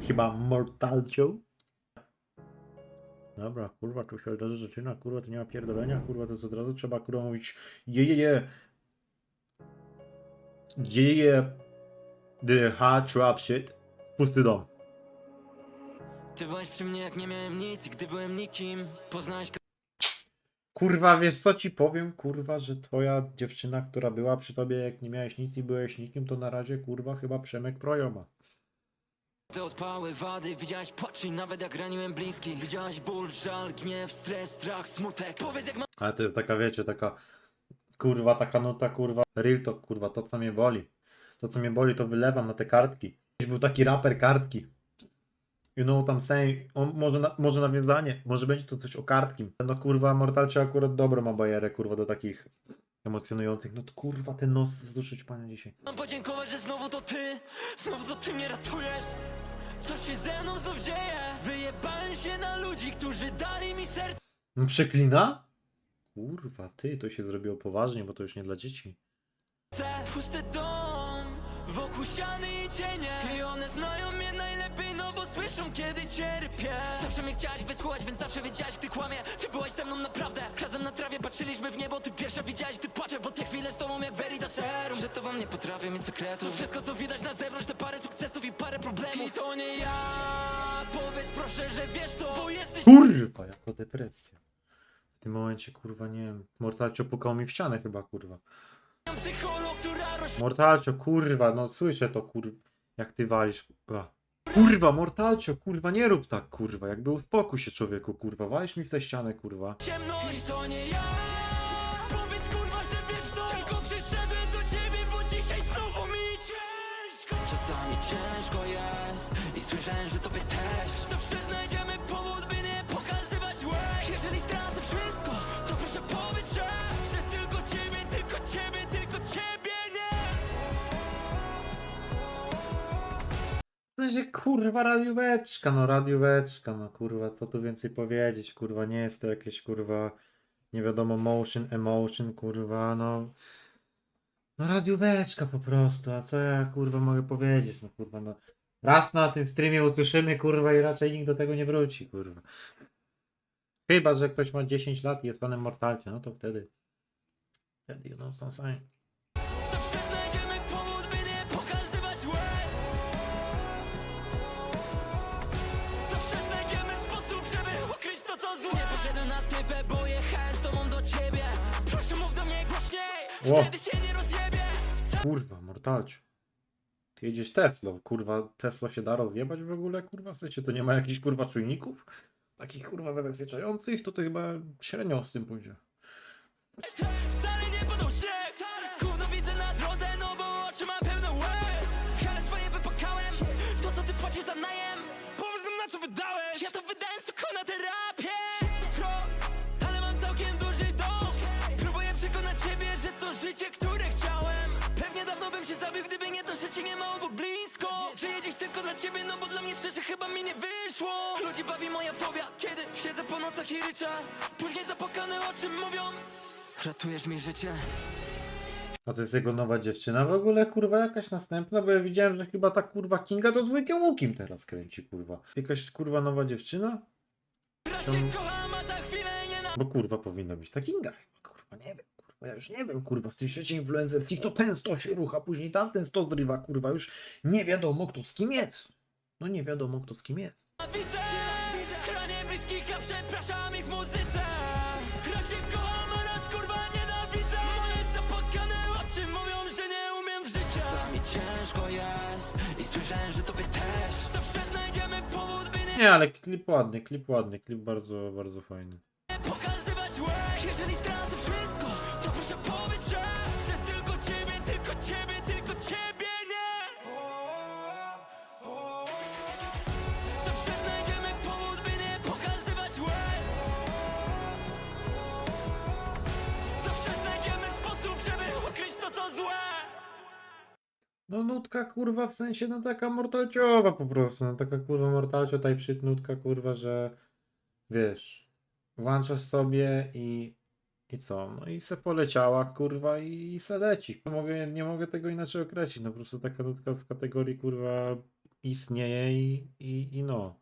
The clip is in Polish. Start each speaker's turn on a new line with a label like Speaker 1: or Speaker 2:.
Speaker 1: Chyba Mortalcio? Dobra, kurwa, tu się od razu zaczyna, kurwa, to nie ma pierdolenia, kurwa, to od razu trzeba, kurwa, mówić je, je, je. Je, je, je. The hard trap shit. Pusty dom.
Speaker 2: Ty byłeś przy mnie jak nie miałem nic gdy byłem nikim Poznałeś
Speaker 1: Kurwa, wiesz co ci powiem, kurwa, że twoja dziewczyna, która była przy tobie, jak nie miałeś nic i byłeś nikim, to na razie, kurwa, chyba Przemek Projoma.
Speaker 2: Te odpały, wady Widziałaś płacz i nawet jak raniłem bliskich Widziałaś ból, żal, gniew, stres, strach, smutek Powiedz jak
Speaker 1: Ale to jest taka, wiecie, taka kurwa, taka nuta, kurwa, real talk, kurwa, to co mnie boli. To co mnie boli, to wylewam na te kartki. Kiedyś był taki raper kartki. You know I'm saying? On może, na, może nawiązanie, może będzie to coś o kartkim. No kurwa, Mortalcie akurat dobro ma bajerę, kurwa, do takich emocjonujących. No to kurwa, ten nos zduszyć pana dzisiaj.
Speaker 2: mam podziękować, że znowu to ty Znowu to ty mnie ratujesz Co się ze mną znów dzieje? Wyjebałem się na ludzi, którzy dali mi serce
Speaker 1: No przeklina? Kurwa, ty, to się zrobiło poważnie, bo to już nie dla dzieci.
Speaker 2: Pusty dom Wokół ściany i cienie. I one znają mnie najlepiej, no bo słyszą kiedy cierpię. Zawsze mnie chciałaś wysłuchać, więc zawsze wiedziałaś gdy kłamie. Ty byłaś ze mną naprawdę. Razem na trawie patrzyliśmy w niebo Ty pierwsza widziałaś gdy płaczę Bo te chwile z tobą jak Verida Serum. Że to wam nie potrafię mieć sekretów. To wszystko co widać na zewnątrz To parę sukcesów i parę problemów. I to nie ja. Powiedz proszę, że wiesz to Bo jesteś
Speaker 1: Kurwa, jako depresja. W tym momencie, kurwa, nie wiem. Mortalcio pukał mi w ścianę chyba, kurwa. Mortalcio, kurwa, no słyszę to, kurwa. Jak ty walisz, kurwa. Kurwa, Mortalcio, kurwa, nie rób tak, kurwa. Jakby uspokój się, człowieku, kurwa. Walisz mi w tę ścianę, kurwa.
Speaker 2: ciemność to nie ja Powiedz kurwa, że wiesz to Tylko przyszedłem do ciebie, bo dzisiaj znowu mi ciężko Czasami ciężko jest I słyszałem, że tobie też Zawsze znajdziemy
Speaker 1: W sensie, kurwa, radióweczka, no radióweczka, no kurwa, co tu więcej powiedzieć, kurwa, nie jest to jakieś, kurwa, nie wiadomo, motion, emotion, kurwa, no. No radióweczka po prostu, a co ja, kurwa, mogę powiedzieć, no kurwa, no. Raz na tym streamie usłyszymy, kurwa, i raczej nikt do tego nie wróci, kurwa. Chyba, że ktoś ma 10 lat i jest panem Mortalcie, no to wtedy, wtedy, you know what I'm
Speaker 2: na stypę, bo jechałem z tobą do ciebie Proszę mów do mnie głośniej,
Speaker 1: Ło.
Speaker 2: wtedy się nie rozjebie
Speaker 1: Kurwa, Mortalciu. Ty jedziesz Teslą, kurwa, Tesla się da rozjebać w ogóle, kurwa, w sensie to nie ma jakichś, kurwa, czujników? Takich, kurwa, zabezpieczających, to to chyba średnio z tym pójdzie.
Speaker 2: Wcale obok blisko jedziesz tylko dla ciebie, no bo dla mnie szczerze chyba mi nie wyszło Ludzi bawi moja fobia, kiedy siedzę po nocach i ryczę Później zapłakane oczy mówią Ratujesz mi życie?
Speaker 1: A to jest jego nowa dziewczyna w ogóle, kurwa, jakaś następna, bo ja widziałem, że chyba ta, kurwa, Kinga to dwójkę łukiem teraz kręci, kurwa. Jakaś, kurwa, nowa dziewczyna? Czemu? Bo, kurwa, powinna być ta Kinga chyba, kurwa, nie wiem, kurwa, ja już nie wiem, kurwa, z tej trzeciej influencerskich to ten sto się rucha, później tamten sto zrywa, kurwa, już nie wiadomo, kto z kim jest. No nie wiadomo, kto z kim jest.
Speaker 2: Widzę, chronię bliskich, a przepraszam ich w muzyce Raz się kocham, a raz kurwa nienawidzę Moje zapłakane oczy mówią, że nie umiem w życiu Czasami ciężko jest i słyszałem, że tobie też Zawsze znajdziemy powód, by nie
Speaker 1: Nie, ale klip ładny, klip ładny, klip bardzo, bardzo fajny.
Speaker 2: pokazywać łez Jeżeli stracę wszystko,
Speaker 1: No nutka kurwa w sensie no taka mortalciowa po prostu, no taka kurwa mortalcio type nutka kurwa, że wiesz, włączasz sobie i i co, no i se poleciała kurwa i se leci. Nie mogę, nie mogę tego inaczej określić, no po prostu taka nutka z kategorii kurwa istnieje i, i, i no.